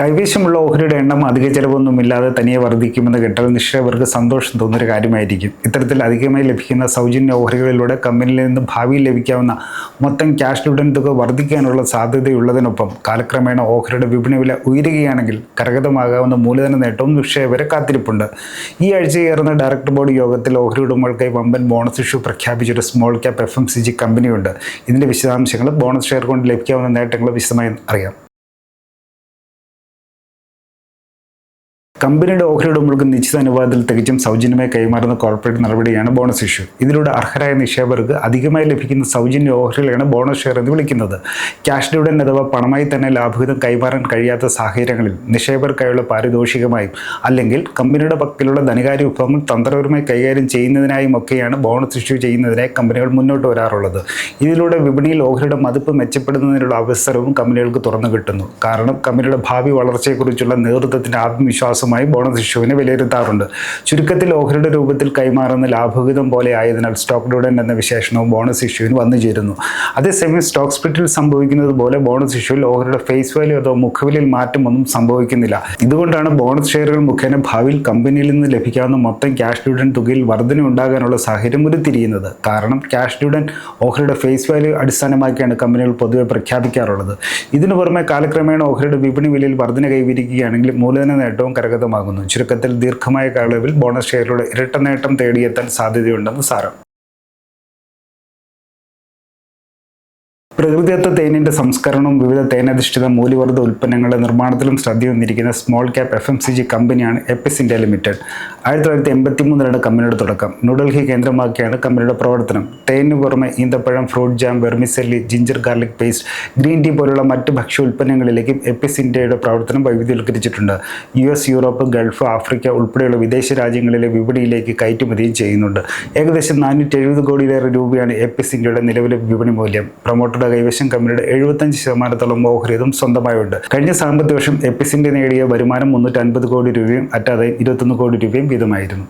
കൈവശമുള്ള ഓഹരിയുടെ എണ്ണം അധിക ചെലവൊന്നുമില്ലാതെ തനിയെ വർദ്ധിക്കുമെന്ന് കേട്ടാൽ നിക്ഷേപകർക്ക് സന്തോഷം തോന്നുന്നൊരു കാര്യമായിരിക്കും. ഇത്തരത്തിൽ അധികമായി ലഭിക്കുന്ന സൗജന്യ ഓഹരികളിലൂടെ കമ്പനിയിൽ നിന്ന് ഭാവിയിൽ ലഭിക്കാവുന്ന മൊത്തം ക്യാഷ് ഡിവിഡൻ തുക വർദ്ധിക്കാനുള്ള സാധ്യതയുള്ളതിനൊപ്പം കാലക്രമേണ ഓഹരിയുടെ വിപണി വില ഉയരുകയാണെങ്കിൽ കരഗതമാകാവുന്ന മൂലധന നേട്ടവും നിക്ഷേപകരെ കാത്തിരിപ്പുണ്ട്. ഈ ആഴ്ച ചേർന്ന ഡയറക്ടർ ബോർഡ് യോഗത്തിൽ ഓഹരി ഉടമകൾക്കായി വമ്പൻ bonus issue പ്രഖ്യാപിച്ചൊരു small cap F M C G കമ്പനിയുണ്ട് ഇതിന്റെ വിശദാംശങ്ങൾ ബോണസ് ഷെയർ കൊണ്ട് ലഭിക്കാവുന്ന നേട്ടങ്ങൾ വിശദമായി അറിയാം. കമ്പനിയുടെ ഓഹരി ഉടമകൾക്ക് നിശ്ചിത അനുപാതത്തിൽ തികച്ചും സൗജന്യമായി കൈമാറുന്ന കോർപ്പറേറ്റ് നടപടിയാണ് ബോണസ് ഇഷ്യൂ ഇതിലൂടെ അർഹരായ നിക്ഷേപകർക്ക് അധികമായി ലഭിക്കുന്ന സൗജന്യ ഓഹരികളെയാണ് ബോണസ് ഷെയർ എന്ന് വിളിക്കുന്നത്. ക്യാഷ് ഡിവിഡൻ അഥവാ പണമായി തന്നെ ലാഭവിധം കൈമാറാൻ കഴിയാത്ത സാഹചര്യങ്ങളിൽ നിക്ഷേപകർക്കായുള്ള പാരിതോഷികമായും അല്ലെങ്കിൽ കമ്പനിയുടെ പക്കലുള്ള ധനകാര്യ വിഭവങ്ങൾ തന്ത്രപരമായി കൈകാര്യം ചെയ്യുന്നതിനായും ഒക്കെയാണ് ബോണസ് ഇഷ്യൂ ചെയ്യുന്നതിനായി കമ്പനികൾ മുന്നോട്ട് വരാറുള്ളത്. ഇതിലൂടെ വിപണിയിൽ ഓഹരിയുടെ മതിപ്പ് മെച്ചപ്പെടുന്നതിനുള്ള അവസരവും കമ്പനികൾക്ക് തുറന്നു കിട്ടുന്നു. കാരണം കമ്പനിയുടെ ഭാവി വളർച്ചയെക്കുറിച്ചുള്ള നേതൃത്വത്തിന്റെ ആത്മവിശ്വാസമായി ബോണസ് ഇഷ്യൂവിനെ വിലയിരുത്താറുണ്ട്. ചുരുക്കത്തിൽ ഓഹരിയുടെ രൂപത്തിൽ കൈമാറുന്ന ലാഭവിഹിതം പോലെ ആയതിനാൽ സ്റ്റോക്ക് ഡിവിഡൻഡ് എന്ന വിശേഷണവും ബോണസ് ഇഷ്യൂവിന് വന്നു ചേരുന്നു. അതേസമയം സ്റ്റോക്ക് സ്പ്ലിറ്റിൽ സംഭവിക്കുന്നത് പോലെ ബോണസ് ഇഷ്യൂവിൽ ഓഹരിയുടെ ഫേസ് വാല്യൂ അതോ മുഖവിലയിൽ മാറ്റമൊന്നും സംഭവിക്കുന്നില്ല. ഇതുകൊണ്ടാണ് ബോണസ് ഷെയറുകൾ മുഖേന ഭാവിയിൽ കമ്പനിയിൽ നിന്ന് ലഭിക്കാവുന്ന മൊത്തം ക്യാഷ് ഡിവിഡൻ തുകയിൽ വർധന ഉണ്ടാകാനുള്ള സാഹചര്യം ഉരുത്തിരിയുന്നത്. കാരണം ക്യാഷ് ഡിവിഡൻ ഓഹരിയുടെ ഫേസ് വാല്യൂ അടിസ്ഥാനമാക്കിയാണ് കമ്പനികൾ പൊതുവെ പ്രഖ്യാപിക്കാറുള്ളത്. ഇതിനു പുറമെ കാലക്രമേണ ഓഹരിയുടെ വിപണി വിലയിൽ വർധന കൈവരിക്കുകയാണെങ്കിൽ മൂലധന നേട്ടവും കരഗതമാകുന്നു ചുരുക്കത്തിൽ ദീർഘമായ കാലയളവിൽ ബോണസ് ഷെയറിലൂടെ ഇരട്ട നേട്ടം തേടിയെത്താൻ സാധ്യതയുണ്ടെന്ന് സാരം. പ്രകൃതിദത്ത തേനിന്റെ സംസ്കരണവും വിവിധ തേനധിഷ്ഠിത മൂല്യവർദ്ധ ഉൽപ്പന്നങ്ങളുടെ നിർമ്മാണത്തിലും ശ്രദ്ധ വന്നിരിക്കുന്ന small cap F M C G കമ്പനിയാണ് എപ്പിസ് ഇന്ത്യ ലിമിറ്റഡ്. ആയിരത്തി തൊള്ളായിരത്തി എൺപത്തി മൂന്നിലാണ് കമ്പനിയുടെ തുടക്കം. ന്യൂഡൽഹി കേന്ദ്രമാക്കിയാണ് കമ്പനിയുടെ പ്രവർത്തനം. തേനിന് പുറമെ ഈന്തപ്പഴം fruit jam vermicelli ginger garlic paste green tea പോലുള്ള മറ്റ് ഭക്ഷ്യ ഉൽപ്പന്നങ്ങളിലേക്കും എപ്പിസ് ഇന്ത്യയുടെ പ്രവർത്തനം വൈവിധ്യവൽക്കരിച്ചിട്ടുണ്ട്. U S Europe Gulf Africa ഉൾപ്പെടെയുള്ള വിദേശ രാജ്യങ്ങളിലെ വിപണിയിലേക്ക് കയറ്റുമതിയും ചെയ്യുന്നുണ്ട്. ഏകദേശം നാനൂറ്റി എഴുപത് കോടിയിലേറെ രൂപയാണ് എപ്പിസ് ഇന്ത്യയുടെ നിലവിലെ വിപണി മൂല്യം. പ്രൊമോട്ടറുടെ കൈവശം കമ്പനിയുടെ എഴുപത്തഞ്ച് ശതമാനത്തോളം ഓഹരിയതും സ്വന്തമായുണ്ട്. കഴിഞ്ഞ സാമ്പത്തിക വർഷം എപ്പിസിന്റെ നേടിയ വരുമാനം മുന്നൂറ്റി അൻപത് കോടി രൂപയും അറ്റാതെ ഇരുപത്തൊന്ന് കോടി രൂപയും വീതമായിരുന്നു.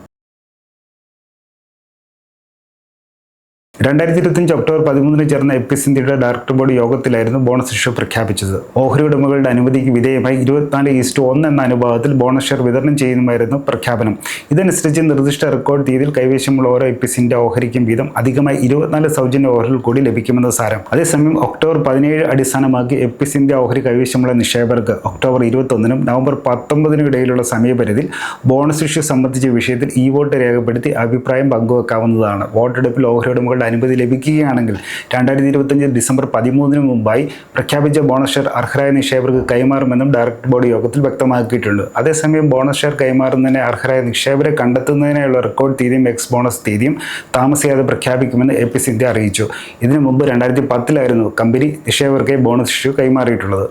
രണ്ടായിരത്തി ഇരുപത്തഞ്ച് ഒക്ടോബർ പതിമൂന്നിന് ചേർന്ന എപ്പിസ് ഇന്ത്യയുടെ ഡയറക്ടർ ബോർഡ് യോഗത്തിലായിരുന്നു ബോണസ് ഇഷ്യൂ പ്രഖ്യാപിച്ചത്. ഓഹരി ഉടമകളുടെ അനുമതിക്ക് വിധേയമായി ഇരുപത്തിനാല് ഈസ്റ്റ് ഒന്ന് എന്ന അനുപാതത്തിൽ ബോണസ് ഷെയർ വിതരണം ചെയ്യുന്നതായിരുന്നു പ്രഖ്യാപനം. ഇതനുസരിച്ച് നിർദ്ദിഷ്ട റെക്കോർഡ് തീയതിയിൽ കൈവശമുള്ള ഓരോ എപ്പിസിന്റെ ഓഹരിക്കും വീതം അധികമായി ഇരുപത്തിനാല് സൗജന്യ ഓഹരികൾ കൂടി ലഭിക്കുമെന്ന് സാരം. അതേസമയം ഒക്ടോബർ പതിനേഴ് അടിസ്ഥാനമാക്കി എപ്പിസ് ഇന്ത്യ ഓഹരി കൈവശമുള്ള നിക്ഷേപകർക്ക് ഒക്ടോബർ ഇരുപത്തൊന്നിനും നവംബർ പത്തൊമ്പതിനും ഇടയിലുള്ള സമയപരിധിയിൽ ബോണസ് ഇഷ്യൂ സംബന്ധിച്ച വിഷയത്തിൽ ഈ വോട്ട് രേഖപ്പെടുത്തി അഭിപ്രായം പങ്കുവെക്കാവുന്നതാണ്. വോട്ടെടുപ്പിൽ ഓഹരി ഉടമകളുടെ അനുമതി ലഭിക്കുകയാണെങ്കിൽ രണ്ടായിരത്തി ഇരുപത്തഞ്ച് ഡിസംബർ പതിമൂന്നിന് മുമ്പായി പ്രഖ്യാപിച്ച ബോണസ് ഷെയർ അർഹരായ നിക്ഷേപകർക്ക് കൈമാറുമെന്നും ഡയറക്ടർ ബോർഡ് യോഗത്തിൽ വ്യക്തമാക്കിയിട്ടുണ്ട്. അതേസമയം ബോണസ് ഷെയർ കൈമാറുന്നതിന് അർഹരായ നിക്ഷേപരെ കണ്ടെത്തുന്നതിനായുള്ള റെക്കോർഡ് തീയതിയും എക്സ് ബോണസ് തീയതിയും താമസിയാതെ പ്രഖ്യാപിക്കുമെന്ന് എ പി സിന്ധ്യ അറിയിച്ചു. ഇതിനു മുമ്പ് രണ്ടായിരത്തി പത്തിലായിരുന്നു കമ്പനി നിക്ഷേപകർക്ക് ബോണസ് ഇഷ്യൂ കൈമാറിയിട്ടുള്ളത്.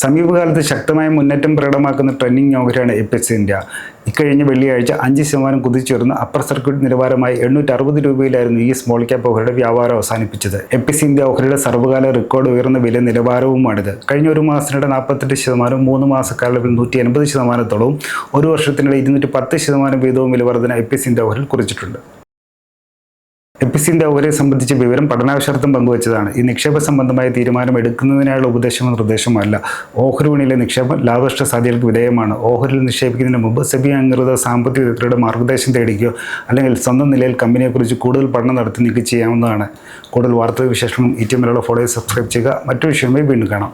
സമീപകാലത്ത് ശക്തമായ മുന്നേറ്റം പ്രകടമാക്കുന്ന ട്രെൻഡിംഗ് ഓഹരിയാണ് എപ്പിക്സ് ഇന്ത്യ. ഇക്കഴിഞ്ഞ വെള്ളിയാഴ്ച അഞ്ച് ശതമാനം കുതിച്ചുയർന്ന് അപ്പർ സർക്യൂട്ട് നിലവാരമായി എണ്ണൂറ്റി അറുപത് രൂപയിലായിരുന്നു ഈ സ്മോൾ ക്യാപ് ഓഹരിയുടെ വ്യാപാരം അവസാനിപ്പിച്ചത്. എപ്പിസ് ഇന്ത്യ ഓഹരിയുടെ സർവകാല റെക്കോർഡ് ഉയർന്ന വില നിലവാരവുമാണിത്. കഴിഞ്ഞ ഒരു മാസത്തിനിടെ നാൽപ്പത്തെട്ട് ശതമാനവും മൂന്ന് മാസക്കാലയളവിൽ നൂറ്റി എൺപത് ശതമാനത്തോളവും ഒരു വർഷത്തിനിടെ ഇരുന്നൂറ്റി പത്ത് ശതമാനം വീതവും വില വർധന എപ്പിസ് ഇന്ത്യ ഓഹരിൽ കുറിച്ചിട്ടുണ്ട്. എപ്പിസിന്റെ ഓഹരിയെ സംബന്ധിച്ച വിവരം പഠനാവശ്യാർത്ഥം പങ്കുവച്ചതാണ്. ഈ നിക്ഷേപ സംബന്ധമായ തീരുമാനം എടുക്കുന്നതിനായുള്ള ഉപദേശമോ നിർദ്ദേശമല്ല. ഓഹരി വിപണിയിലെ നിക്ഷേപം ലാഭനഷ്ട സാധ്യതകൾക്ക് വിധേയമാണ്. ഓഹരിയിൽ നിക്ഷേപിക്കുന്നതിന് മുമ്പ് സെബി അംഗീകൃത സാമ്പത്തിക വിദഗ്ധരുടെ മാർഗനിർദ്ദേശം തേടിക്കുകയോ അല്ലെങ്കിൽ സ്വന്തം നിലയിൽ കമ്പനിയെക്കുറിച്ച് കൂടുതൽ പഠനം നടത്തി നീക്കി ചെയ്യാവുന്നതാണ്. കൂടുതൽ വാർത്താ വിശേഷങ്ങളും ഈ ടി മലയാളം ഫോളോ സബ്സ്ക്രൈബ് ചെയ്യുക. മറ്റു വിഷയമായി വീണ്ടും കാണാം.